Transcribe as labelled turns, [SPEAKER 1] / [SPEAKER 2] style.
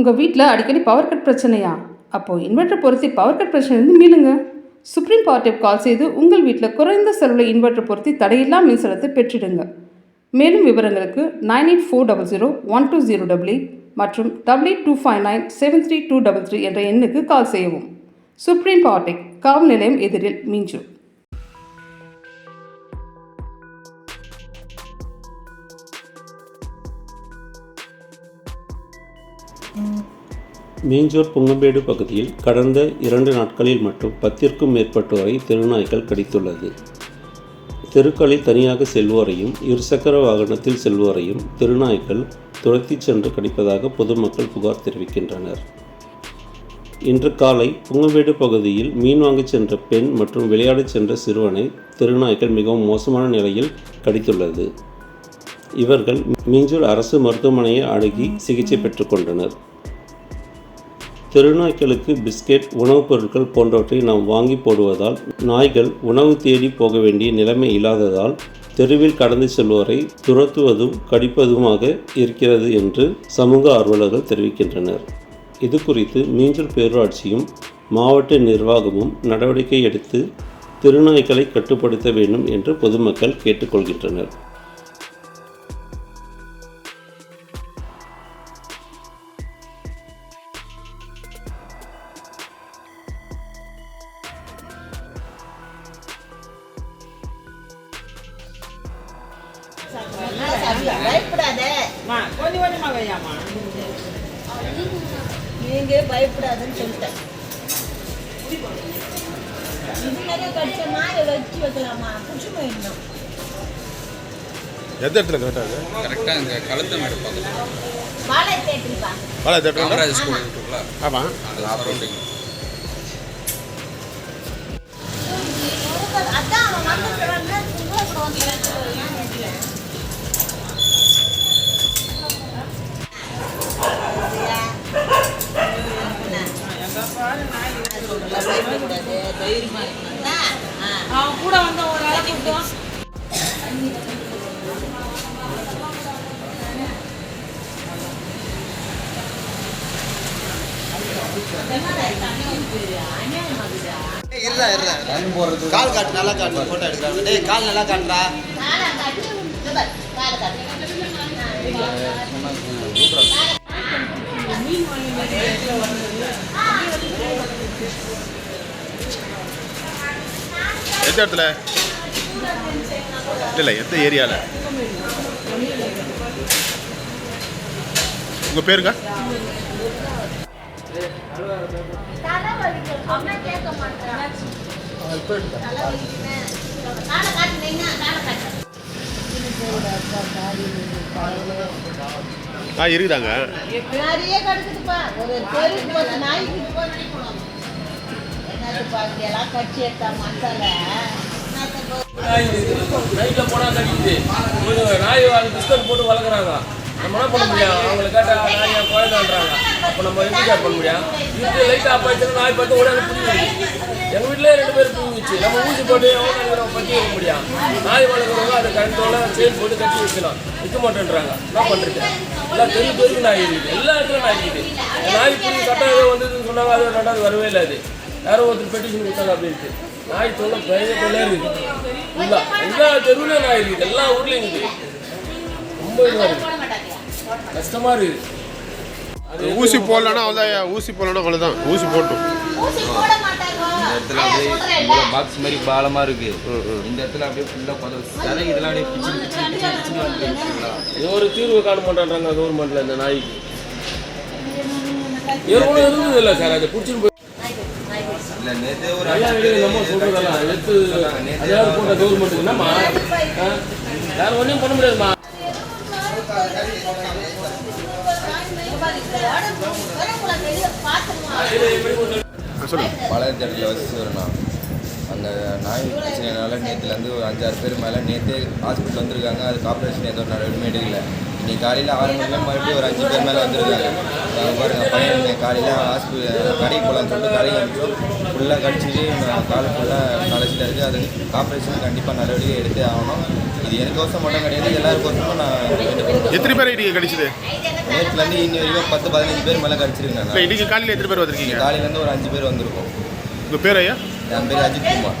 [SPEAKER 1] உங்கள் வீட்டில் அடிக்கடி பவர் கட் பிரச்சனையா? அப்போது இன்வெர்ட்டர் பொருத்தி பவர் கட் பிரச்சனையிலிருந்து மீளுங்க. சுப்ரீம் பவர் டேப் கால் செய்து உங்கள் வீட்டில் குறைந்த செலவில் இன்வெர்ட்டர் பொருத்தி தடையில்லா மின்சாரத்தை பெற்றிடுங்க. மேலும் விவரங்களுக்கு nine eight four double zero one two zero double eight மற்றும் double eight two five nine seven three two double three என்ற எண்ணுக்கு கால் செய்யவும். சுப்ரீம் பவர் டெக் காவல் நிலையம் எதிரில் மீஞ்சூர்
[SPEAKER 2] மீஞ்சூர் புங்கம்பேடு பகுதியில் கடந்த இரண்டு நாட்களில் மட்டும் பத்திற்கும் மேற்பட்டோரை தெருநாய்கள் கடித்துள்ளது. தெருக்களில் தனியாக செல்வோரையும் இருசக்கர வாகனத்தில் செல்வோரையும் தெருநாய்கள் துரத்திச் சென்று கடிப்பதாக பொதுமக்கள் புகார் தெரிவிக்கின்றனர். இன்று காலை புங்கம்பேடு பகுதியில் மீன் வாங்கச் சென்ற பெண் மற்றும் விளையாடச் சென்ற சிறுவனை தெருநாய்கள் மிகவும் மோசமான நிலையில் கடித்துள்ளது. இவர்கள் மீஞ்சூர் அரசு மருத்துவமனையை அணுகி சிகிச்சை பெற்றுக்கொண்டனர் தெருநாய்களுக்கு பிஸ்கெட் உணவுப் பொருட்கள் போன்றவற்றை நாம் வாங்கி போடுவதால் நாய்கள் உணவு தேடி போக வேண்டிய நிலைமை இல்லாததால் தெருவில் கடந்து செல்வோரை துரத்துவதும் கடிப்பதுமாக இருக்கிறது என்று சமூக ஆர்வலர்கள் தெரிவிக்கின்றனர். இது குறித்து மீஞ்சூர் பேரூராட்சியும் மாவட்ட நிர்வாகமும் நடவடிக்கை எடுத்து தெருநாய்களை கட்டுப்படுத்த வேண்டும் என்று பொதுமக்கள் கேட்டுக்கொள்கின்றனர்.
[SPEAKER 3] பயப்படாத.
[SPEAKER 4] அம்மா, கொஞ்சம் கொஞ்சமா வையாம்மா.
[SPEAKER 3] நீங்க பயப்படாதுன்னு சொல்லிட்டேன். இது நிறைய கடிச்ச மாதிரி வச்சு வைக்கலாமா? புடிச்சு போயிடணும்
[SPEAKER 5] எந்த இடத்துல கரெக்டாக
[SPEAKER 6] கரெக்டாக இந்த கழுத்தை மேடு பக்கத்தில்
[SPEAKER 3] வாழை தேட்டிருப்பா
[SPEAKER 5] பாலா தேட்டர்
[SPEAKER 6] காமராஜ் ஸ்கூல் இருக்குல்ல
[SPEAKER 5] ஆமாம்
[SPEAKER 6] அது சரௌண்டிங்
[SPEAKER 3] அதான் அவன் வந்து வந்து சும்மா வந்து
[SPEAKER 4] எங்க பாரு நாய்
[SPEAKER 3] பயப்படக்கூடாது தைரியமா இருக்கணும்னா
[SPEAKER 4] அவன் கூட வந்த ஒரு ஆளை கூப்பிட்டோம்
[SPEAKER 7] கால் காட்டு நல்லா காட்டு. போட்டோ எடுக்கிறாங்க. டேய் கால் நல்லா காட்டுறா
[SPEAKER 3] இந்த பாரு, காலை காட்டி
[SPEAKER 5] எந்த இடத்துல? இல்லை எந்த ஏரியாவில் உங்கள் பேருங்க? ஆ இருக்குதாங்க.
[SPEAKER 3] நிறைய கிடக்குதுப்பா ஒரு நாய்க்கு என்னதுப்பா இங்கெல்லாம் கட்சி எடுத்தா மசாலா
[SPEAKER 8] நைட்டில் போனால் கடிக்குது நாய் அது பிஸ்கட் போட்டு வளர்க்குறாங்க நம்ம என்ன பண்ண முடியும் அவங்களை கேட்டால் நாய் என் குழந்தைன்றாங்க அப்போ நம்ம எப்படி கேர் பண்ண முடியும் வீட்டு லைட்டாக ஆஃப் ஆயிடுச்சுன்னா நாய் பார்த்து உடனே பிடிக்குது எங்கள் வீட்டிலே ரெண்டு பேரும் தூங்கிச்சு நம்ம ஊசி போட்டு எவ்வளோ நம்ம பற்றி வைக்க முடியும் நாய் வளர்க்குறவங்க அதை கரண்டோட சேல் போட்டு கட்டி வைக்கலாம் விற்க மாட்டேன்றாங்க என்ன பண்ணுறது எல்லாம் தெரு தெருக்கு நாய் இருக்குது எல்லா இடத்துலையும் நாய் இருக்குது நாய் பிடிச்சி சட்டம் வந்ததுன்னு சொன்னாங்க அது ரெண்டாவது வரவே இல்லை அது யாரோ ஒருத்தர் பெட்டிஷன் கொடுத்தாங்க அப்படின்ட்டு நாய் தொல்லை பயங்கர இருக்குது ஃபுல்லா எல்லா தெருவுலையும் நாய் இருக்குது எல்லா ஊர்லேயும் இருக்குது ரொம்ப இதுவாக இருக்குது கஷ்டமாக இருக்குது
[SPEAKER 5] ஊசி போடலன்னா அவ்வளோதான் ஊசி போடலன்னா அவ்வளோதான் ஊசி போட்டும்.
[SPEAKER 3] ஊசி போட மாட்டாங்க.
[SPEAKER 6] இடத்துல அப்படியே பாக்ஸ் மாதிரி பாலமாக இருக்கு. இந்த இடத்துல அப்படியே ஃபுல்லாக கொத தரை இதெல்லாம் அப்படியே பிச்சு பிச்சு
[SPEAKER 8] ஒரு தீர்வு காண மாட்டேன்றாங்க கவர்மெண்ட்டில் இந்த நாய்க்கு. ஏற்கனவே இருந்தது இல்லை சார். அதை பிடிச்சின்னு போய்
[SPEAKER 6] இல்லை நேற்றே ஒரு
[SPEAKER 8] நம்ம எடுத்து அதாவது போட்ட? வேற ஒன்றும் பண்ண
[SPEAKER 6] வச்சு அந்த நாய் பிரச்சனைனால நேற்றுலேருந்து ஒரு அஞ்சாறு பேர் மேலே நேற்றே ஹாஸ்பிட்டல் வந்திருக்காங்க. அதுக்கு ஆப்ரேஷன் எதுவும் நடவடிக்கை எடுக்கல. நீ காலையில் ஆறு மணிக்கு மறுபடியும் ஒரு அஞ்சு பேர் மேலே வந்திருக்காங்க. அஹ் பாருங்க பையன் காலையில் ஹாஸ்பிட்டல் கடைக்கு போகலான்னு சொல்லிட்டு கடைக்கு அனுப்பிச்சோம். ஃபுல்லாக கடிச்சிட்டு கால் ஃபுல்லாக காலேஜில் இருக்குது அது ஆப்ரேஷன் கண்டிப்பாக நடவடிக்கை எடுத்தே ஆகணும். இது எனக்கோசம் மட்டும் கிடையாது. எல்லாருக்கோசமும் நான்.
[SPEAKER 5] எத்தனை பேர் இன்றைக்கி கடிச்சது
[SPEAKER 6] நேற்றுலேருந்து இன்னி வரைக்கும் பத்து பதினஞ்சு பேர் மேலே கடிச்சிருக்காங்க
[SPEAKER 5] இன்றைக்கி காலையில் எத்தனை பேர் வந்திருக்கீங்க?
[SPEAKER 6] காலையிலேருந்து ஒரு அஞ்சு பேர் வந்திருக்கோம்.
[SPEAKER 5] உங்கள் பேர் ஐயா?
[SPEAKER 6] என் பேர் அஜித் குமார்.